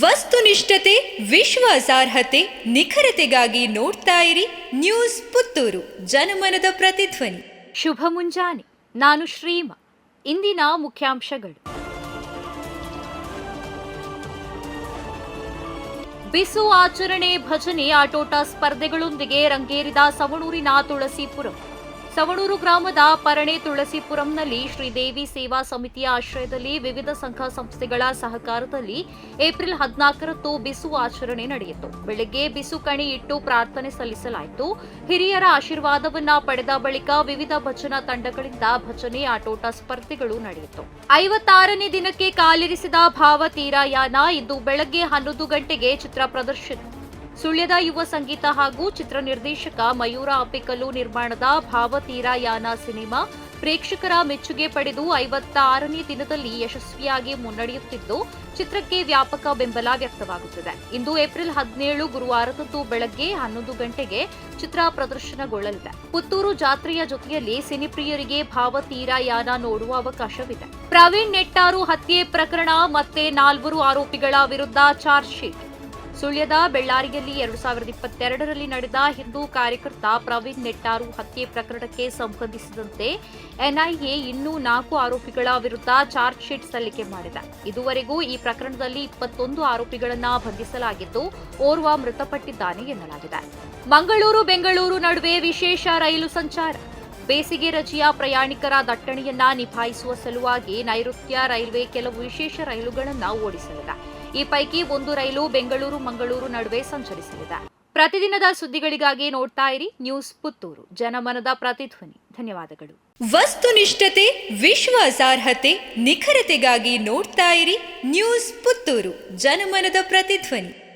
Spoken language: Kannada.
ವಸ್ತುನಿಷ್ಠತೆ, ವಿಶ್ವಾಸಾರ್ಹತೆ, ನಿಖರತೆಗಾಗಿ ನೋಡ್ತಾ ಇರಿ ನ್ಯೂಸ್ ಪುತ್ತೂರು, ಜನಮನದ ಪ್ರತಿಧ್ವನಿ. ಶುಭ ಮುಂಜಾನೆ, ನಾನು ಶ್ರೀಮ. ಇಂದಿನ ಮುಖ್ಯಾಂಶಗಳು. ಬಿಸು ಆಚರಣೆ ಭಜನೆ ಆಟೋಟ ಸ್ಪರ್ಧೆಗಳೊಂದಿಗೆ ರಂಗೇರಿದ ಸವಣೂರಿನ ತುಳಸೀಪುರಂ. ಸವಣೂರು ಗ್ರಾಮದ ಪರಣೆ ತುಳಸಿಪುರಂನಲ್ಲಿ ಶ್ರೀದೇವಿ ಸೇವಾ ಸಮಿತಿಯ ಆಶ್ರಯದಲ್ಲಿ ವಿವಿಧ ಸಂಘ ಸಂಸ್ಥೆಗಳ ಸಹಕಾರದಲ್ಲಿ ಏಪ್ರಿಲ್ ಹದಿನಾಲ್ಕರಂದು ಬಿಸು ಆಚರಣೆ ನಡೆಯಿತು. ಬೆಳಗ್ಗೆ ಬಿಸು ಕಣಿ ಇಟ್ಟು ಪ್ರಾರ್ಥನೆ ಸಲ್ಲಿಸಲಾಯಿತು. ಹಿರಿಯರ ಆಶೀರ್ವಾದವನ್ನ ಪಡೆದ ಬಳಿಕ ವಿವಿಧ ಭಜನಾ ತಂಡಗಳಿಂದ ಭಜನೆ ಆಟೋಟ ಸ್ಪರ್ಧೆಗಳು ನಡೆಯಿತು. ಐವತ್ತಾರನೇ ದಿನಕ್ಕೆ ಕಾಲಿರಿಸಿದ ಭಾವತೀರಾಯಾನ ಇಂದು ಬೆಳಗ್ಗೆ ಹನ್ನೊಂದು ಗಂಟೆಗೆ ಚಿತ್ರ ಪ್ರದರ್ಶನ. ಸುಳ್ಯದ ಯುವ ಸಂಗೀತ ಹಾಗೂ ಚಿತ್ರ ನಿರ್ದೇಶಕ ಮಯೂರ ಅಪ್ಪಿಕಲ್ಲು ನಿರ್ಮಾಣದ ಭಾವತೀರಾಯಾನ ಸಿನಿಮಾ ಪ್ರೇಕ್ಷಕರ ಮೆಚ್ಚುಗೆ ಪಡೆದು ಐವತ್ತಾರನೇ ದಿನದಲ್ಲಿ ಯಶಸ್ವಿಯಾಗಿ ಮುನ್ನಡೆಯುತ್ತಿದ್ದು, ಚಿತ್ರಕ್ಕೆ ವ್ಯಾಪಕ ಬೆಂಬಲ ವ್ಯಕ್ತವಾಗುತ್ತಿದೆ. ಇಂದು ಏಪ್ರಿಲ್ ಹದಿನೇಳು ಗುರುವಾರದಂದು ಬೆಳಗ್ಗೆ ಹನ್ನೊಂದು ಗಂಟೆಗೆ ಚಿತ್ರ ಪ್ರದರ್ಶನಗೊಳ್ಳಲಿದೆ. ಪುತ್ತೂರು ಜಾತ್ರೆಯ ಜೊತೆಯಲ್ಲಿ ಸಿನಿಪ್ರಿಯರಿಗೆ ಭಾವತೀರಾಯಾನ ನೋಡುವ ಅವಕಾಶವಿದೆ. ಪ್ರವೀಣ್ ನೆಟ್ಟಾರು ಹತ್ಯೆ ಪ್ರಕರಣ, ಮತ್ತೆ ನಾಲ್ವರು ಆರೋಪಿಗಳ ವಿರುದ್ಧ ಚಾರ್ಜ್ ಶೀಟ್. ಸುಳ್ಯದ ಬೆಳ್ಳಾರಿಯಲ್ಲಿ ಎರಡು ಸಾವಿರದ ಇಪ್ಪತ್ತೆರಡರಲ್ಲಿ ನಡೆದ ಹಿಂದೂ ಕಾರ್ಯಕರ್ತ ಪ್ರವೀಣ್ ನೆಟ್ಟಾರು ಹತ್ಯೆ ಪ್ರಕರಣಕ್ಕೆ ಸಂಬಂಧಿಸಿದಂತೆ ಎನ್ಐಎ ಇನ್ನೂ ನಾಲ್ಕು ಆರೋಪಿಗಳ ವಿರುದ್ಧ ಚಾರ್ಜ್ ಶೀಟ್ ಸಲ್ಲಿಕೆ ಮಾಡಿದೆ. ಇದುವರೆಗೂ ಈ ಪ್ರಕರಣದಲ್ಲಿ ಇಪ್ಪತ್ತೊಂದು ಆರೋಪಿಗಳನ್ನು ಬಂಧಿಸಲಾಗಿದ್ದು, ಓರ್ವ ಮೃತಪಟ್ಟಿದ್ದಾನೆ ಎನ್ನಲಾಗಿದೆ. ಮಂಗಳೂರು, ಬೆಂಗಳೂರು ನಡುವೆ ವಿಶೇಷ ರೈಲು ಸಂಚಾರ. ಬೇಸಿಗೆ ರಜೆಯ ಪ್ರಯಾಣಿಕರ ದಟ್ಟಣೆಯನ್ನ ನಿಭಾಯಿಸುವ ಸಲುವಾಗಿ ನೈಋತ್ಯ ರೈಲ್ವೆ ಕೆಲವು ವಿಶೇಷ ರೈಲುಗಳನ್ನು ಓಡಿಸಲಿದೆ. ಈ ಪೈಕಿ ಒಂದು ರೈಲು ಬೆಂಗಳೂರು, ಮಂಗಳೂರು ನಡುವೆ ಸಂಚರಿಸಲಿದೆ. ಪ್ರತಿದಿನದ ಸುದ್ದಿಗಳಿಗಾಗಿ ನೋಡ್ತಾ ಇರಿ ನ್ಯೂಸ್ ಪುತ್ತೂರು. ಜನಮನದ ಪ್ರತಿಧ್ವನಿ. ಧನ್ಯವಾದಗಳು. ವಸ್ತುನಿಷ್ಠತೆ ವಿಶ್ವಾಸಾರ್ಹತೆ, ನಿಖರತೆಗಾಗಿ ನೋಡ್ತಾ ಇರಿ ನ್ಯೂಸ್ ಪುತ್ತೂರು. ಜನಮನದ ಪ್ರತಿಧ್ವನಿ.